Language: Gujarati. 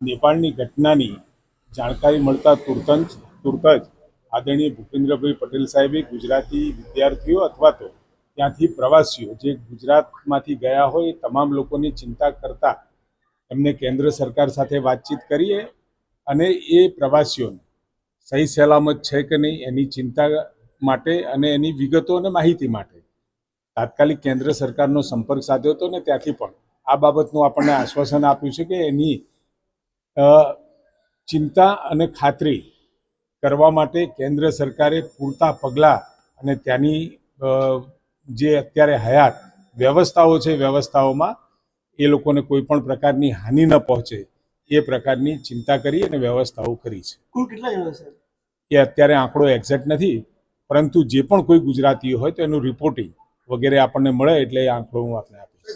નેપાળની ઘટનાની જાણકારી મળતા તુરત જ તુરત જ આદરણીય ભૂપેન્દ્રભાઈ પટેલ સાહેબે ગુજરાતી વિદ્યાર્થીઓ અથવા તો ત્યાંથી પ્રવાસીઓ જે ગુજરાતમાંથી ગયા હોય તમામ લોકોની ચિંતા કરતા એમને કેન્દ્ર સરકાર સાથે વાતચીત કરીએ અને એ પ્રવાસીઓને સહી સલામત છે કે નહીં એની ચિંતા માટે અને એની વિગતો અને માહિતી માટે તાત્કાલિક કેન્દ્ર સરકારનો સંપર્ક સાધ્યો હતો ને ત્યાંથી પણ આ બાબતનું આપણને આશ્વાસન આપ્યું છે કે એની ચિંતા અને ખાતરી કરવા માટે કેન્દ્ર સરકારે પૂરતા પગલાં અને ત્યાંની જે અત્યારે હયાત વ્યવસ્થાઓ છે વ્યવસ્થાઓમાં એ લોકોને કોઈ પણ પ્રકારની હાનિ ન પહોંચે એ પ્રકારની ચિંતા કરી અને વ્યવસ્થાઓ કરી છે. કુલ કેટલા એ અત્યારે આંકડો એક્ઝેક્ટ નથી પરંતુ જે પણ કોઈ ગુજરાતીઓ હોય તો એનું રિપોર્ટિંગ વગેરે આપણને મળે એટલે એ આંકડો હું આપને આપીશ.